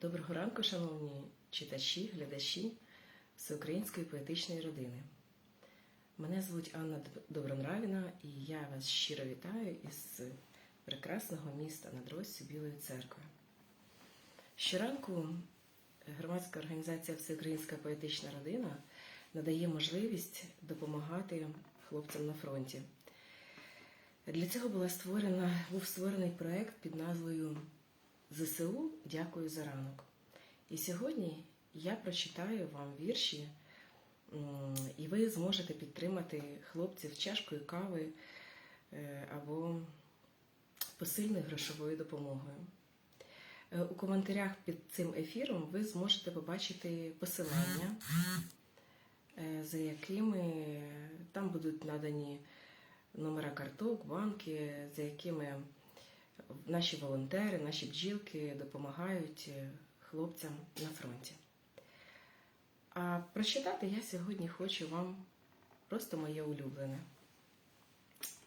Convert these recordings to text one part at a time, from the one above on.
Доброго ранку, шановні читачі, глядачі Всеукраїнської поетичної родини. Мене звуть Анна Добронравіна, і я вас щиро вітаю із прекрасного міста над Россю Білої церкви. Щоранку громадська організація Всеукраїнська поетична родина надає можливість допомагати хлопцям на фронті. Для цього була створена, був створений проект під назвою ЗСУ Дякую за ранок. І сьогодні я прочитаю вам вірші, і ви зможете підтримати хлопців чашкою кави е, або посильною грошовою допомогою. Е, У коментарях під цим ефіром ви зможете побачити посилання, е, за якими там будуть надані номера карток, банки, за якими наші волонтери, наші бджілки допомагають е, хлопцям на фронті. А прочитати я сьогодні хочу вам просто моє улюблене.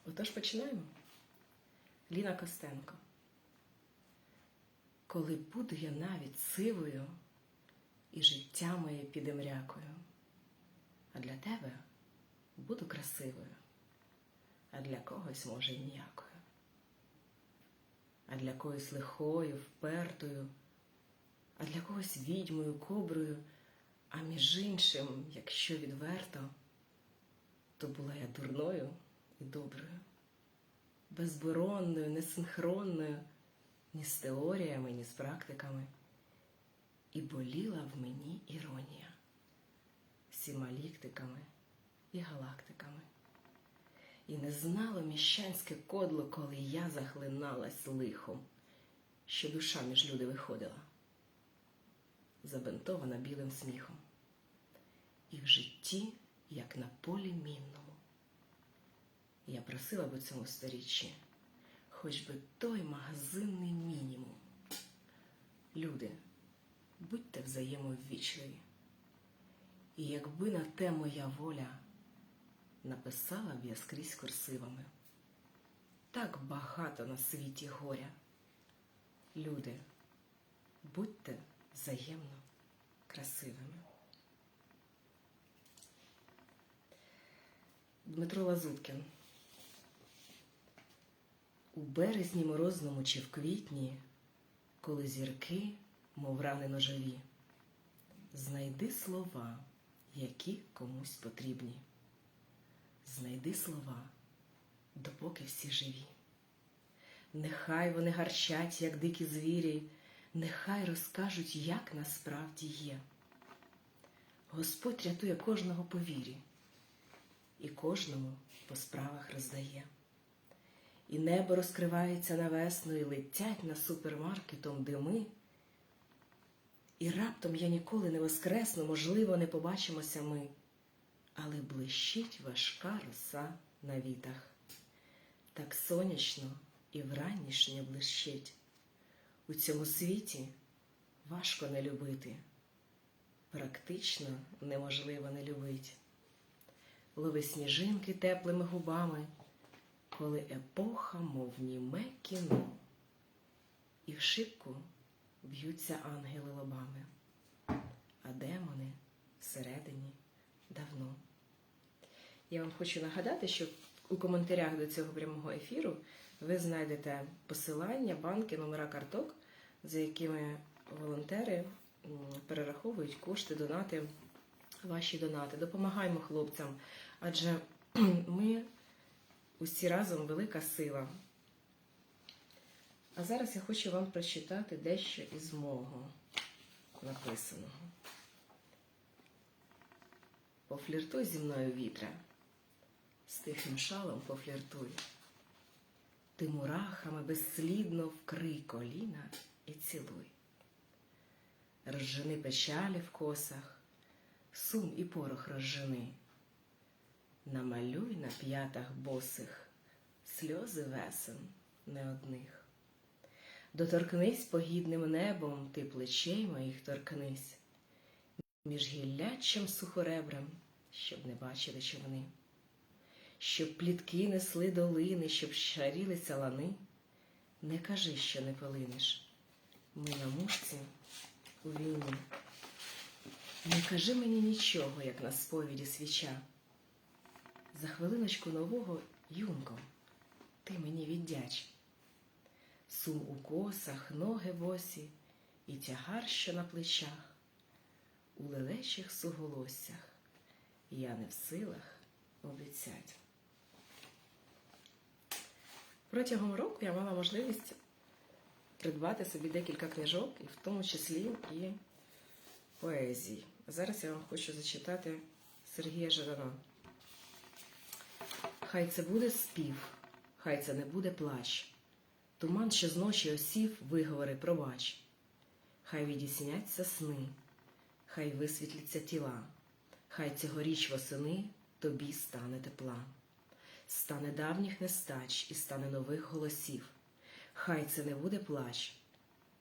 Отож починаємо. Ліна Костенко. Коли буду я навіть сивою, і життя моє піде мрякою, а для тебе буду красивою, а для когось, може, ніякою а для когось лихою, впертою, а для когось відьмою, коброю, а між іншим, якщо відверто, то була я дурною і доброю, безборонною, несинхронною, ні з теоріями, ні з практиками. І боліла в мені іронія всіма ліктиками і галактиками. І не знало міщанське кодло, коли я захлиналась лихом, що душа між люди виходила, забинтована білим сміхом. І в житті, як на полі мінному, я просила би цьому сторіччі, хоч би той магазинний мінімум. Люди, будьте взаємоввічливі. І якби на те моя воля написала б я скрізь курсивами. Так багато на світі горя. Люди, будьте взаємно красивими. Дмитро Лазуткін. У березні морозному чи в квітні, коли зірки, мов рани ножові, знайди слова, які комусь потрібні знайди слова, допоки всі живі. Нехай вони гарчать, як дикі звірі, нехай розкажуть, як насправді є. Господь рятує кожного по вірі і кожному по справах роздає. І небо розкривається на весну, і летять на супермаркетом дими. І раптом я ніколи не воскресну, можливо, не побачимося ми але блищить важка роса на вітах. Так сонячно і вранішнє блищить. У цьому світі важко не любити, практично неможливо не любить. Лови сніжинки теплими губами, коли епоха, мов німе кіно, і в шибку б'ються ангели лобами, а демони всередині давно. Я вам хочу нагадати, що у коментарях до цього прямого ефіру ви знайдете посилання, банки, номера карток, за якими волонтери перераховують кошти, донати, ваші донати. Допомагаємо хлопцям, адже ми усі разом велика сила. А зараз я хочу вам прочитати дещо із мого написаного. Пофліртуй зі мною вітре, з тихим шалом пофліртуй. Ти мурахами безслідно вкрий коліна і цілуй. Розжени печалі в косах, сум і порох розжени. Намалюй на п'ятах босих сльози весен не одних. Доторкнись погідним небом, ти плечей моїх торкнись між гіллячим сухоребрем, щоб не бачили човни, щоб плітки несли долини, щоб шарілися лани. Не кажи, що не полинеш. Ми на мушці у війні. Не кажи мені нічого, як на сповіді свіча. За хвилиночку нового, юнко, ти мені віддяч. Сум у косах, ноги босі і тягар, що на плечах, у лелечих суголоссях я не в силах обіцять. Протягом року я мала можливість придбати собі декілька книжок, і в тому числі і поезії. Зараз я вам хочу зачитати Сергія Жадана. Хай це буде спів, хай це не буде плач. Туман, що зночі осів, виговори пробач. Хай відісняться сни, хай висвітляться тіла, хай цьогоріч восени тобі стане тепла. Стане давніх нестач і стане нових голосів. Хай це не буде плач,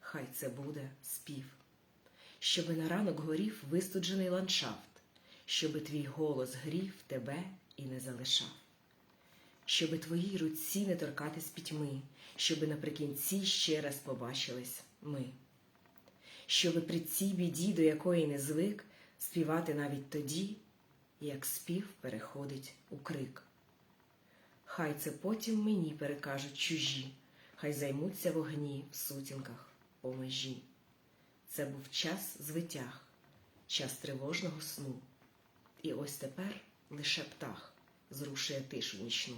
хай це буде спів. Щоби на ранок горів вистуджений ландшафт, щоби твій голос грів тебе і не залишав. Щоби твоїй руці не торкатись пітьми, щоби наприкінці ще раз побачились ми. Щоби при цій біді, до якої не звик, співати навіть тоді, як спів переходить у крик. Хай це потім мені перекажуть чужі, хай займуться вогні в сутінках по межі. Це був час звитяг, час тривожного сну. І ось тепер лише птах зрушує тишу нічну.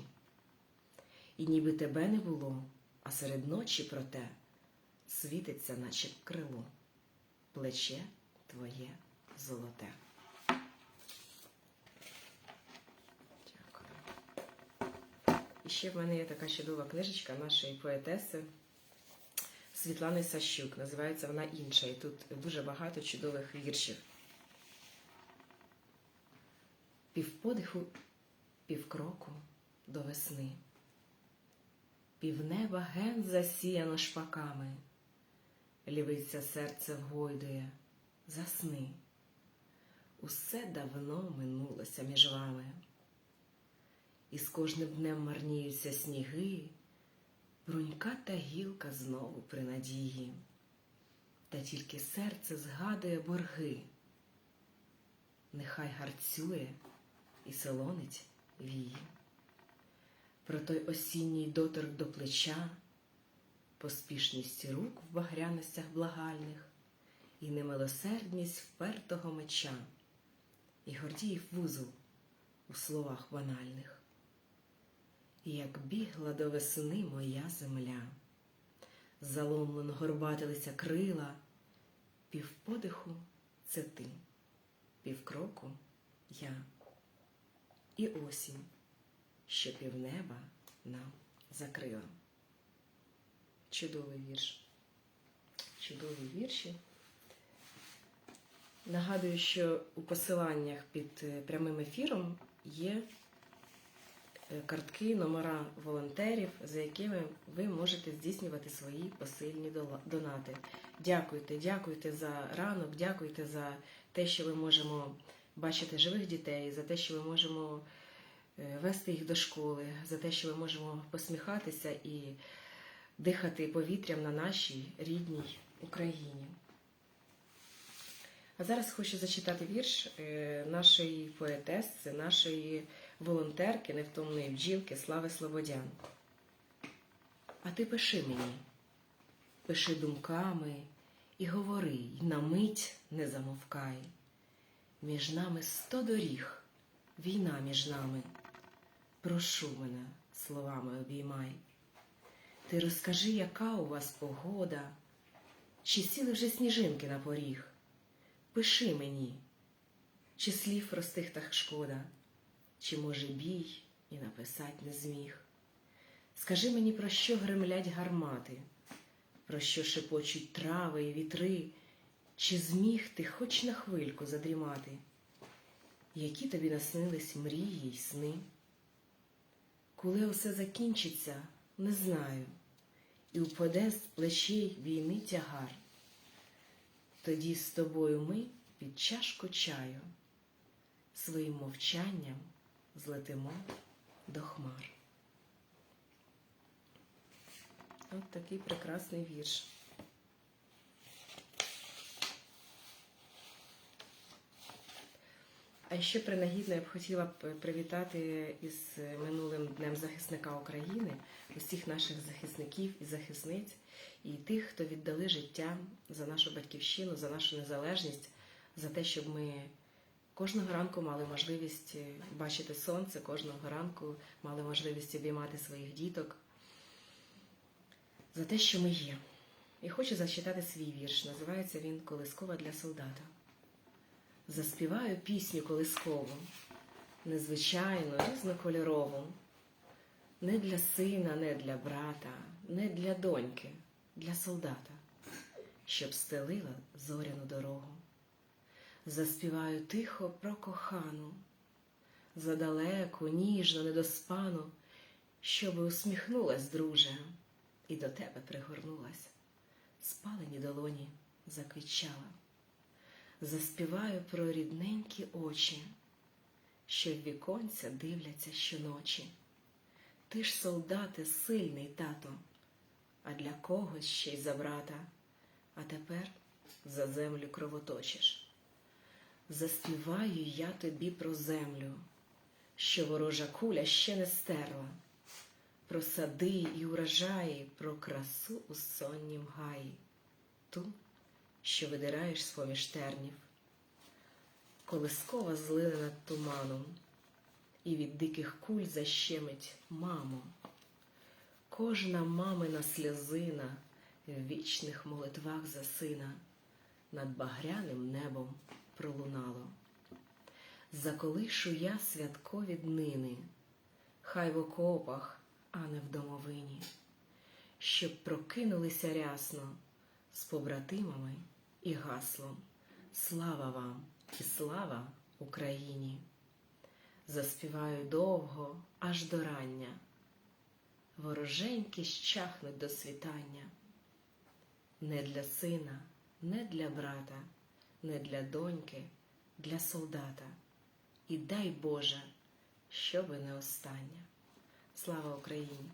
І ніби тебе не було, а серед ночі проте світиться, наче крило, плече твоє золоте. Дякую. І ще в мене є така чудова книжечка нашої поетеси Світлани Сащук. Називається вона інша. І тут дуже багато чудових віршів. Півподиху, півкроку до весни. Півнеба ген засіяно шпаками, лівиця серце вгойдує, засни. Усе давно минулося між вами, і з кожним днем марніються сніги, брунька та гілка знову при надії, та тільки серце згадує борги, нехай гарцює і солонить вії. Про той осінній доторк до плеча, поспішність рук в багряностях благальних, і немилосердність впертого меча, і гордіїв вузол у словах банальних. Як бігла до весни моя земля, заломлено горбатилися крила, півподиху це ти, півкроку я, і осінь що півнеба нам закрила. Чудовий вірш. Чудові вірші. Нагадую, що у посиланнях під е, прямим ефіром є картки, номера волонтерів, за якими ви можете здійснювати свої посильні донати. Дякуйте, дякуйте за ранок, дякуйте за те, що ми можемо бачити живих дітей, за те, що ми можемо. Е, вести їх до школи, за те, що ми можемо посміхатися і дихати повітрям на нашій рідній Україні. А зараз хочу зачитати вірш е, нашої поетесси, нашої волонтерки, невтомної бджілки Слави Слободян. А ти пиши мені, пиши думками і говори, й на мить не замовкай. Між нами сто доріг, війна між нами. Прошу мене, словами обіймай. Ти розкажи, яка у вас погода, чи сіли вже сніжинки на поріг? Пиши мені, чи слів простих так шкода, чи, може, бій і написать не зміг. Скажи мені, про що гремлять гармати, про що шепочуть трави і вітри, чи зміг ти хоч на хвильку задрімати, які тобі наснились мрії й сни? Коли усе закінчиться, не знаю, і впаде з плечей війни тягар. Тоді з тобою ми під чашку чаю своїм мовчанням злетимо до хмар. От такий прекрасний вірш. А ще принагідно я б хотіла б привітати із минулим днем захисника України, усіх наших захисників і захисниць, і тих, хто віддали життя за нашу батьківщину, за нашу незалежність, за те, щоб ми кожного ранку мали можливість бачити сонце, кожного ранку мали можливість обіймати своїх діток, за те, що ми є. І хочу зачитати свій вірш. Називається він Колискова для солдата. Заспіваю пісню колискову, незвичайну, різнокольорову, не для сина, не для брата, не для доньки, для солдата, щоб стелила зоряну дорогу. Заспіваю тихо про кохану, задалеку, ніжно, недоспану, щоби усміхнулась, друже, і до тебе пригорнулась, спалені долоні заквітчала заспіваю про рідненькі очі, що в віконця дивляться щоночі. Ти ж, солдате, сильний тато, а для когось ще й за брата, а тепер за землю кровоточиш. Заспіваю я тобі про землю, що ворожа куля ще не стерла, про сади і урожаї, про красу у соннім гаї, ту, що видираєш з-поміж тернів, колискова злина над туманом, і від диких куль защемить мамо. Кожна мамина сльозина в вічних молитвах за сина над багряним небом пролунало. Заколишу я святкові днини, хай в окопах, а не в домовині, щоб прокинулися рясно з побратимами і гаслом Слава вам і слава Україні! Заспіваю довго аж до рання, вороженьки щахнуть до світання, не для сина, не для брата, не для доньки, для солдата. І дай Боже, щоби не остання. Слава Україні!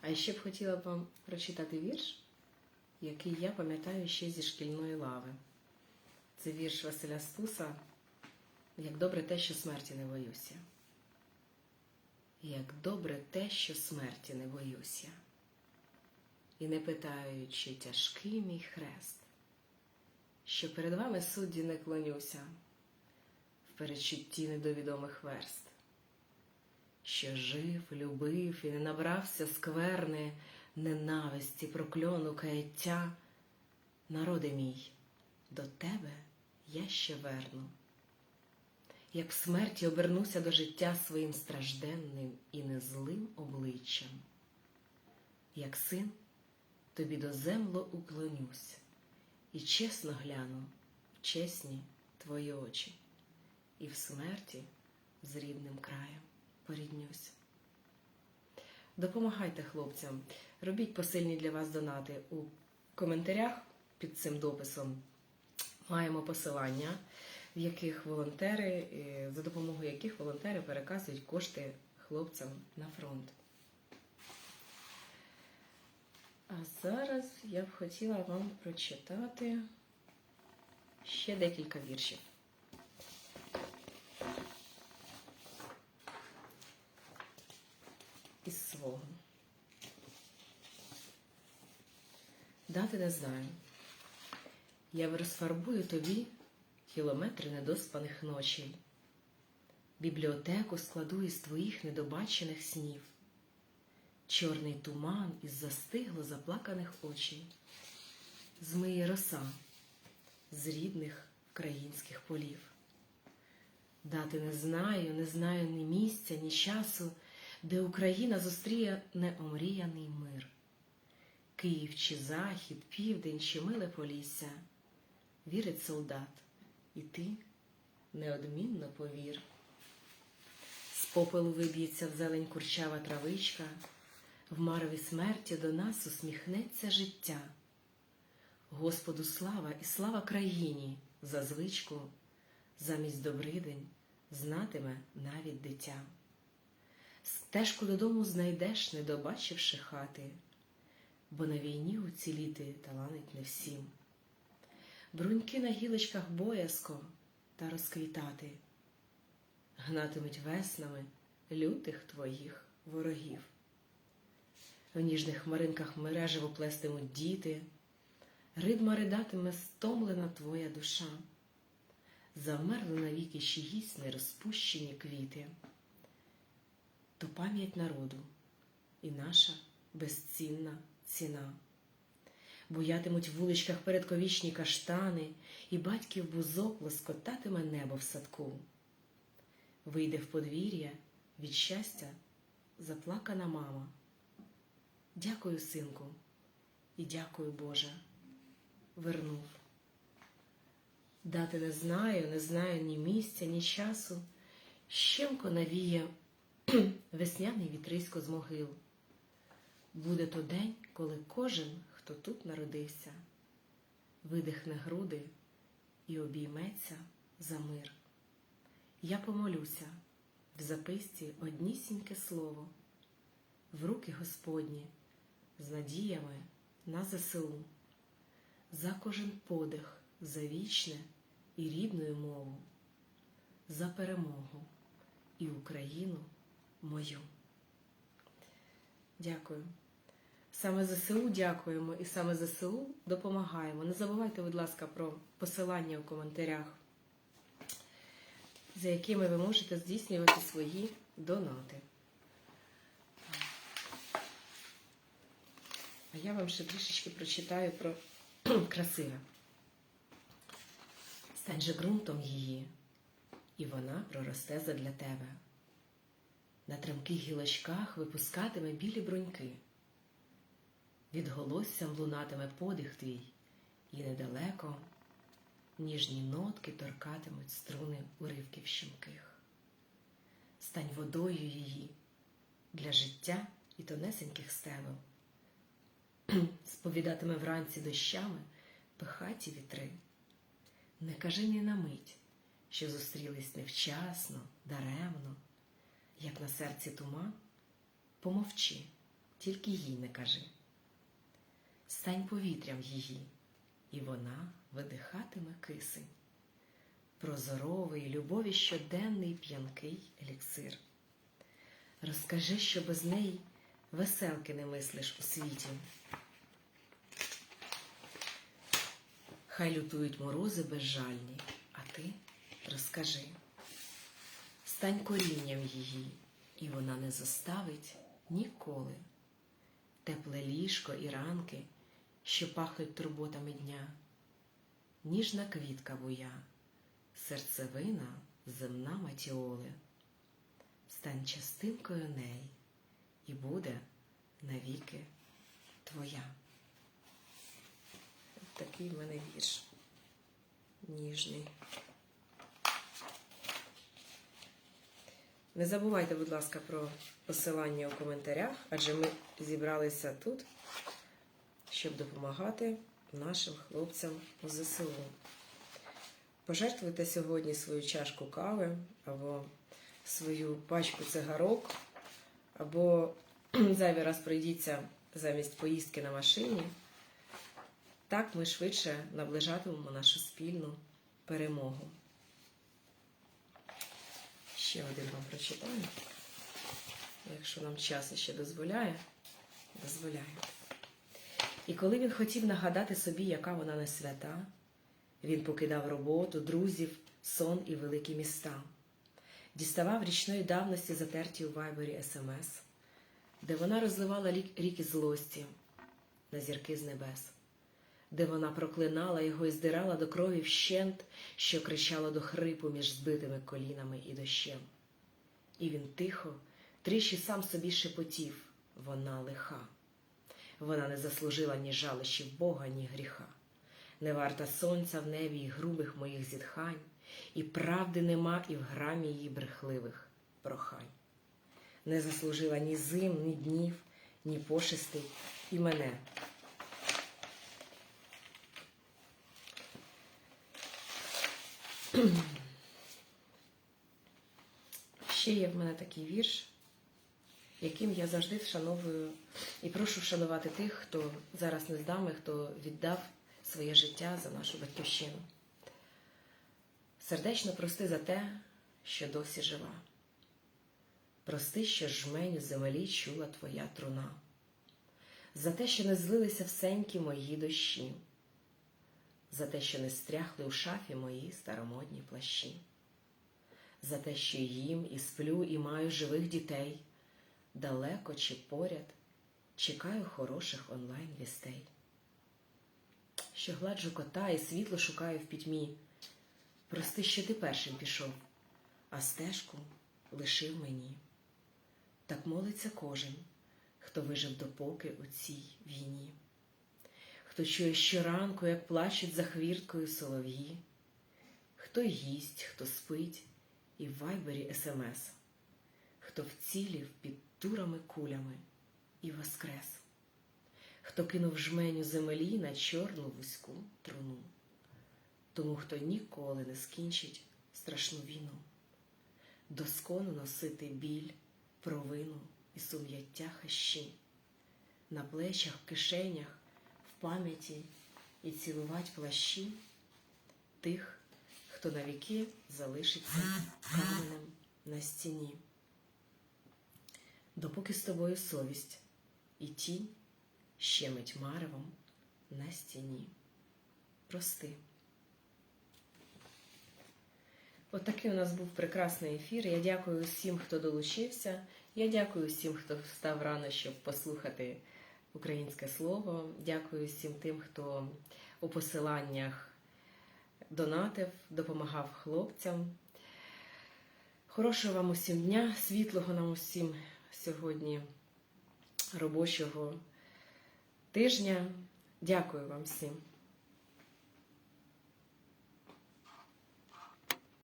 А ще б хотіла б вам прочитати вірш який я пам'ятаю ще зі шкільної лави. Це вірш Василя Стуса Як добре те, що смерті не боюся. Як добре те, що смерті не боюся. І не питаю, чи тяжкий мій хрест, що перед вами судді не клонюся в передчутті недовідомих верст, що жив, любив і не набрався скверни ненависті, прокльону, каяття, народи мій, до тебе я ще верну. Як в смерті обернуся до життя своїм стражденним і незлим обличчям, як син, тобі до земло уклонюсь і чесно гляну в чесні твої очі, і в смерті з рідним краєм поріднюсь. Допомагайте хлопцям, робіть посильні для вас донати у коментарях під цим дописом. Маємо посилання, в яких волонтери, за допомогою яких волонтери переказують кошти хлопцям на фронт. А зараз я б хотіла вам прочитати ще декілька віршів. із свого. Дати не знаю. Я розфарбую тобі кілометри недоспаних ночей, бібліотеку складу із твоїх недобачених снів, чорний туман із застигло заплаканих очей, змиє роса з рідних українських полів. Дати не знаю, не знаю ні місця, ні часу де Україна зустріє неомріяний мир. Київ чи захід, південь чи миле полісся, вірить солдат, і ти неодмінно повір. З попелу виб'ється в зелень курчава травичка, в марві смерті до нас усміхнеться життя. Господу слава і слава країні за звичку, замість добридень знатиме навіть дитя. Стежку додому знайдеш, не добачивши хати, бо на війні уціліти таланить не всім. Бруньки на гілочках боязко, та розквітати, гнатимуть веснами лютих твоїх ворогів. В ніжних хмаринках мережево плестимуть діти, ридма ридатиме стомлена твоя душа, завмерли навіки гість нерозпущені квіти, то пам'ять народу і наша безцінна ціна. Буятимуть в вуличках передковічні каштани, і батьків бузок лоскотатиме небо в садку. Вийде в подвір'я від щастя заплакана мама. Дякую, синку, і дякую, Боже, вернув. Дати не знаю, не знаю ні місця, ні часу. Щемко навіє весняний вітрисько з могил. Буде то день, коли кожен, хто тут народився, видихне груди і обійметься за мир. Я помолюся в записці однісіньке слово, в руки Господні з надіями на ЗСУ, за кожен подих, за вічне і рідною мову, за перемогу і Україну мою. Дякую. Саме ЗСУ дякуємо і саме ЗСУ допомагаємо. Не забувайте, будь ласка, про посилання у коментарях, за якими ви можете здійснювати свої донати. А я вам ще трішечки прочитаю про красиве. Стань же ґрунтом її, і вона проросте задля тебе. На тремких гілочках випускатиме білі бруньки. Від голоссям лунатиме подих твій, і недалеко ніжні нотки торкатимуть струни уривків щемких. Стань водою її для життя і тонесеньких стебел. Сповідатиме вранці дощами пихаті вітри. Не кажи ні на мить, що зустрілись невчасно, даремно, як на серці туман, помовчи, тільки їй не кажи. Стань повітрям її, і вона видихатиме кисень. Прозоровий, любові щоденний п'янкий еліксир. Розкажи, що без неї веселки не мислиш у світі. Хай лютують морози безжальні, а ти розкажи. Стань корінням її, і вона не заставить ніколи. Тепле ліжко і ранки, що пахнуть турботами дня, ніжна квітка буя, серцевина земна матіоли. Стань частинкою неї, і буде навіки твоя. Такий в мене вірш ніжний. Не забувайте, будь ласка, про посилання у коментарях, адже ми зібралися тут, щоб допомагати нашим хлопцям у ЗСУ. Пожертвуйте сьогодні свою чашку кави або свою пачку цигарок, або зайвий раз пройдіться замість поїздки на машині. Так ми швидше наближатимемо нашу спільну перемогу. Ще один вам прочитаю. Якщо нам час ще дозволяє, дозволяє. І коли він хотів нагадати собі, яка вона не свята, він покидав роботу, друзів, сон і великі міста, діставав річної давності затерті у вайбері СМС, де вона розливала ріки злості на зірки з небес, де вона проклинала його і здирала до крові вщент, що кричало до хрипу між збитими колінами і дощем. І він тихо, тричі сам собі шепотів вона лиха. Вона не заслужила ні жалощів Бога, ні гріха. Не варта сонця в небі і грубих моїх зітхань, і правди нема і в грамі її брехливих прохань. Не заслужила ні зим, ні днів, ні пошестей і мене. Ще є в мене такий вірш, яким я завжди вшановую і прошу вшанувати тих, хто зараз не з нами, хто віддав своє життя за нашу батьківщину. Сердечно прости за те, що досі жива. Прости, що жменю землі чула твоя труна, за те, що не злилися всенькі мої дощі, за те, що не стряхли у шафі мої старомодні плащі, за те, що їм і сплю, і маю живих дітей, далеко чи поряд, чекаю хороших онлайн вістей, що гладжу кота і світло шукаю в пітьмі. Прости, що ти першим пішов, а стежку лишив мені. Так молиться кожен, хто вижив допоки у цій війні, хто чує щоранку, як плачуть за хвірткою солов'ї, хто їсть, хто спить і в вайбері смс, хто вцілів під турами кулями і воскрес, хто кинув жменю землі на чорну вузьку труну? Тому хто ніколи не скінчить страшну війну, доскону носити біль, провину і сум'яття хащі, на плечах, кишенях, пам'яті і цілувать плащі тих, хто навіки залишиться каменем на стіні. Допоки з тобою совість і тінь щемить маревом на стіні. Прости. От такий у нас був прекрасний ефір. Я дякую всім, хто долучився. Я дякую всім, хто встав рано, щоб послухати українське слово. Дякую всім тим, хто у посиланнях донатив, допомагав хлопцям. Хорошого вам усім дня, світлого нам усім сьогодні робочого тижня. Дякую вам всім.